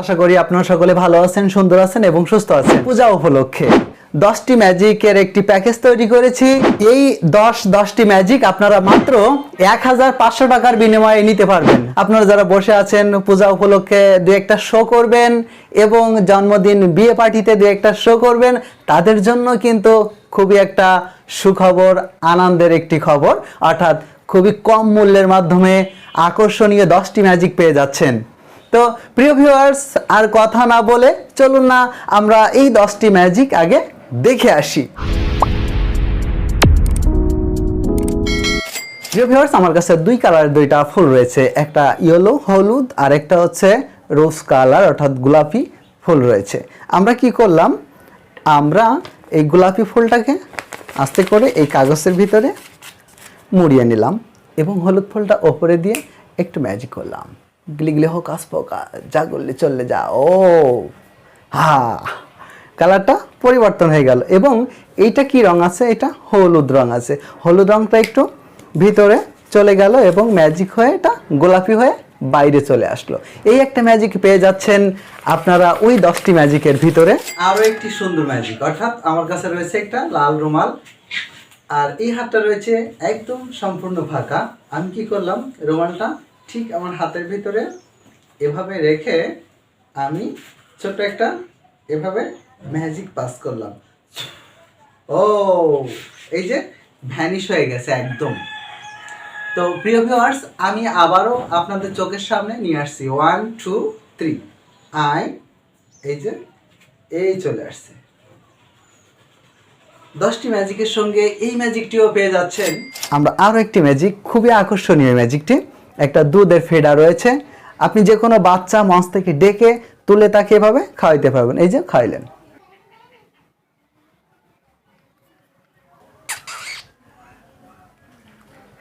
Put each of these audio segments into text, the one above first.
আশা করি আপনারা সকলে ভালো আছেন, সুন্দর আছেন এবং সুস্থ আছেন। পূজা উপলক্ষে দশটি ম্যাজিকের একটি প্যাকেজ তৈরি করেছি। এই দশ, দশটি ম্যাজিক আপনারা মাত্র এক হাজার পাঁচশো টাকার বিনিময়ে নিতে পারবেন। আপনারা যারা বসে আছেন, পূজা উপলক্ষে দু একটা শো করবেন এবং জন্মদিন বিয়ে পার্টিতে দু একটা শো করবেন, তাদের জন্য কিন্তু খুবই একটা সুখবর, আনন্দের একটি খবর। অর্থাৎ খুবই কম মূল্যের মাধ্যমে আকর্ষণীয় দশটি ম্যাজিক পেয়ে যাচ্ছেন। তো প্রিয় ভিউয়ার্স আর কথা না বলে চলুন না, আমরা এই দশটি ম্যাজিক আগে দেখে আসি। প্রিয় ভিউয়ার্স আমার কাছে দুই কালারের দুইটা ফুল রয়েছে। একটা ইয়েলো হলুদ, আর একটা হচ্ছে রোজ কালার অর্থাৎ গোলাপি ফুল রয়েছে। আমরা কি করলাম? আমরা এই গোলাপি ফুলটাকে আস্তে করে এই কাগজের ভিতরে মুড়িয়ে নিলাম এবং হলুদ ফুলটা ওপরে দিয়ে একটু ম্যাজিক করলাম। গিলি গিলি হোক আসপোকা যা করলে চললে যা, ও, হা। কালারটা পরিবর্তন হয়ে গেল। এবং এইটা কি রং আছে? এটা হলুদ রং আছে। হলুদ রংটা একটু ভিতরে চলে গেল এবং ম্যাজিক হয়ে এটা গোলাপি হয়ে বাইরে চলে আসলো। এই একটা ম্যাজিক পেয়ে যাচ্ছেন আপনারা ওই দশটি ম্যাজিকের ভিতরে। আরও একটি সুন্দর ম্যাজিক অর্থাৎ আমার কাছে রয়েছে একটা লাল রুমাল। আর এই হাতটা রয়েছে একদম সম্পূর্ণ ফাঁকা। আমি কি করলাম? রুমালটা ঠিক আমার হাতের ভিতরে এভাবে রেখে আমি ছোট্ট একটা এভাবে ম্যাজিক পাস করলাম। ও, এই যে ভ্যানিশ হয়ে গেছে একদম। তো প্রিয় ভিউয়ার্স আমি আবারও আপনাদের চোখের সামনে নিয়ে আসছি। ওয়ান টু থ্রি আই এই যে, এই চলে আসছে। দশটি ম্যাজিকের সঙ্গে এই ম্যাজিকটিও পেয়ে যাচ্ছেন। আমরা আরও একটি ম্যাজিক খুবই আকর্ষণীয় ম্যাজিকটি একটা দুধের ফেডা রয়েছে। আপনি যে কোনো বাচ্চা মঞ্চ থেকে ডেকে তুলে তাকে এভাবে খাওয়াইতে পারবেন। এই যে খাইলেন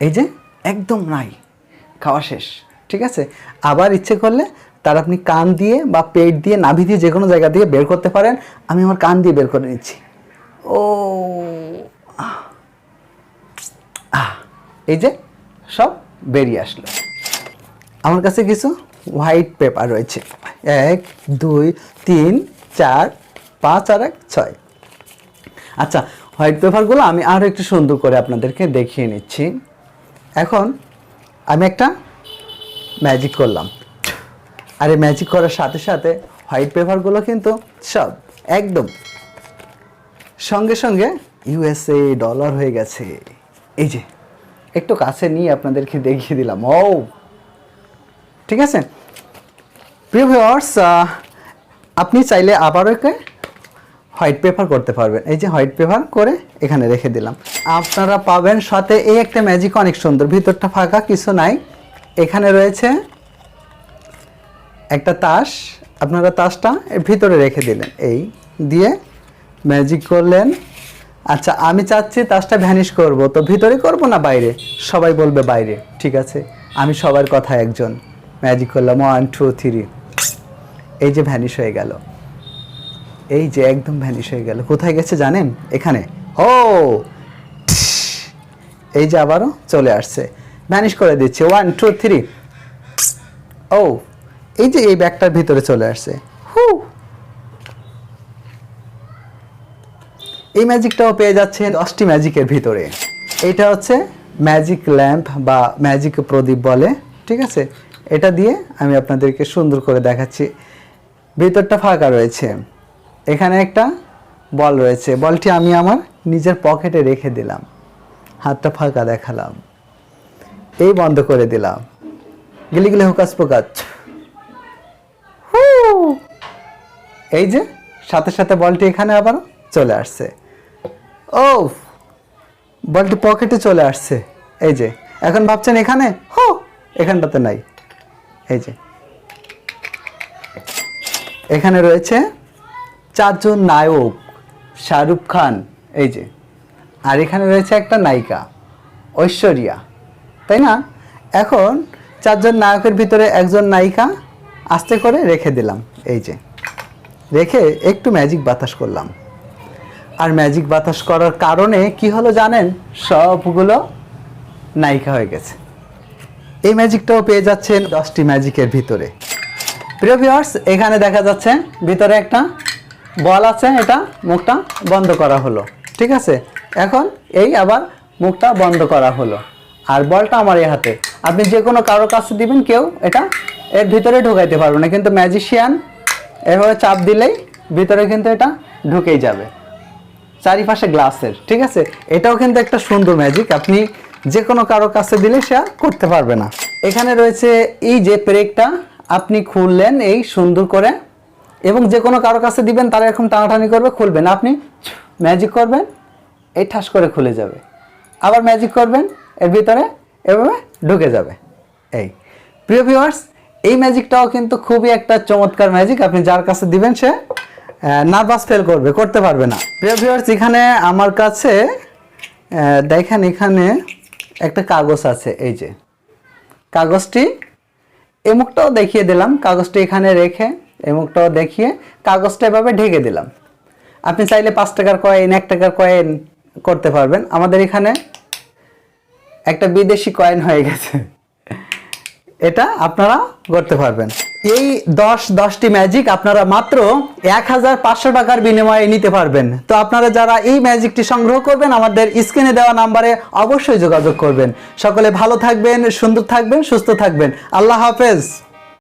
এই যে একদম নাই। খাওয়া শেষ। ঠিক আছে? আবার ইচ্ছে করলে তার আপনি কান দিয়ে বা পেট দিয়ে নাভি দিয়ে যে কোনো জায়গা দিয়ে বের করতে পারেন। আমি আমার কান দিয়ে বের করে নিচ্ছি। ও। এই যে সব বেরিয়ে আসলো। আমার কাছে কিছু হোয়াইট পেপার রয়েছে। এক, দুই, তিন, চার, পাঁচ আর এক, ছয়। আচ্ছা হোয়াইট পেপারগুলো আমি আরও একটু সুন্দর করে আপনাদেরকে দেখিয়ে নিচ্ছি। এখন আমি একটা ম্যাজিক করলাম। আর এই ম্যাজিক করার সাথে সাথে হোয়াইট পেপারগুলো কিন্তু সব, একদম সঙ্গে সঙ্গে ইউএসএ ডলার হয়ে গেছে। এই যে, একটু কাছে নিয়ে আপনাদেরকে দেখিয়ে দিলাম। ও ঠিক আছে? প্রিয় ভিউয়ার্স আপনি চাইলে আবারও একে হোয়াইট পেপার করতে পারবেন। এই যে হোয়াইট পেপার করে এখানে রেখে দিলাম। আপনারা পাবেন সাথে এই একটা ম্যাজিক অনেক সুন্দর। ভিতরটা ফাঁকা, কিছু নাই। এখানে রয়েছে একটা তাস। আপনারা তাসটা ভিতরে রেখে দিলেন। এই দিয়ে ম্যাজিক করলেন। আচ্ছা আমি চাচ্ছি তাসটা ভ্যানিশ করব। তো ভিতরে করব না বাইরে? সবাই বলবে বাইরে। ঠিক আছে? আমি সবার কথা একজন। ম্যাজিক করলাম ওয়ান টু থ্রি এই যে ভ্যানিশ হয়ে গেল। এই যে একদম ভ্যানিশ হয়ে গেল। কোথায় গেছে জানেন? এখানে। ও! এই যে আবারও চলে আসছে। ভ্যানিশ করে দিচ্ছে। ওয়ান টু থ্রি ও! এই যে এই ব্যাগটার ভিতরে চলে আসছে। হু! এই ম্যাজিকটাও পেয়ে যাচ্ছে দশটি ম্যাজিকের ভিতরে। এটা হচ্ছে ম্যাজিক ল্যাম্প বা ম্যাজিক প্রদীপ বলে, ঠিক আছে? এটা দিয়ে আমি আপনাদেরকে সুন্দর করে দেখাচ্ছি। ভিতরটা ফাঁকা রয়েছে। এখানে একটা বল রয়েছে। বলটি আমি আমার নিজের পকেটে রেখে দিলাম। হাতটা ফাঁকা দেখালাম। এই বন্ধ করে দিলাম। গিলি গিলি হুকাস পোকাচ! এই যে, সাথে সাথে বলটি এখানে আবার চলে আসছে। ও বলটি পকেটে চলে আসছে। এই যে, এখন ভাবছেন এখানে? হো, এখানটাতে নাই। এই যে। এখানে রয়েছে চারজন নায়ক, শাহরুখ খান, এই যে। আর এখানে রয়েছে একটা নায়িকা, ঐশ্বরিয়া, তাই না? এখন চারজন নায়কের ভিতরে একজন নায়িকা আস্তে করে রেখে দিলাম, এই যে। রেখে একটু ম্যাজিক বাতাস করলাম। আর ম্যাজিক বাতাস করার কারণে কি হলো জানেন? সবগুলো নায়িকা হয়ে গেছে। এই ম্যাজিকটাও পেয়ে যাচ্ছেন দশটি ম্যাজিকের ভিতরে। প্রিয় ভিউয়ার্স এখানে দেখা যাচ্ছে ভিতরে একটা বল আছে, এটা মুখটা বন্ধ করা হলো, ঠিক আছে? এখন এই আবার মুখটা বন্ধ করা হলো। আর বলটা আমার এই হাতে। আপনি যে কোনো কারোর কাছে দিবেন, কেউ এটা এর ভিতরে ঢুকাইতে পারবে না। কিন্তু ম্যাজিশিয়ান এভাবে চাপ দিলেই ভিতরে কিন্তু এটা ঢুকেই যাবে। চারিপাশে গ্লাসের ঠিক আছে? এটাও কিন্তু একটা সুন্দর ম্যাজিক আপনি যে কোনো কারও কাছে দিলে সে আর করতে পারবে না। এখানে রয়েছে এই যে পেরেকটা, আপনি খুললেন এই সুন্দর করে এবং যে কোনো কারও কাছে দিবেন, তারা এরকম টানাটানি করবে, খুলবেন। আপনি ম্যাজিক করবেন, এই ঠাস করে খুলে যাবে। আবার ম্যাজিক করবেন, এর ভিতরে এভাবে ঢুকে যাবে। এই। প্রিয় ভিউয়ার্স এই ম্যাজিকটাও কিন্তু খুবই একটা চমৎকার ম্যাজিক আপনি যার কাছে দিবেন, সে নার্ভাস ফেল করবে, করতে পারবে না। প্রিয় ভিউয়ার্স এখানে আমার কাছে দেখেন এখানে একটা কাগজ আছে, এই যে। কাগজটি এমুকটাও দেখিয়ে দিলাম, কাগজটি এখানে রেখে এমুকটাও দেখিয়ে, কাগজটা এভাবে ঢেকে দিলাম। আপনি চাইলে পাঁচ টাকার কয়েন এক টাকার কয়েন করতে পারবেন। আমাদের এখানে একটা বিদেশি কয়েন হয়ে গেছে। এটা আপনারা করতে পারবেন। এই দশ, দশটি ম্যাজিক আপনারা মাত্র এক হাজার পাঁচশো টাকার বিনিময়ে নিতে পারবেন। তো আপনারা যারা এই ম্যাজিকটি সংগ্রহ করবেন, আমাদের স্ক্রিনে দেওয়া নাম্বারে অবশ্যই যোগাযোগ করবেন। সকলে ভালো থাকবেন, সুন্দর থাকবেন, সুস্থ থাকবেন। আল্লাহ হাফেজ।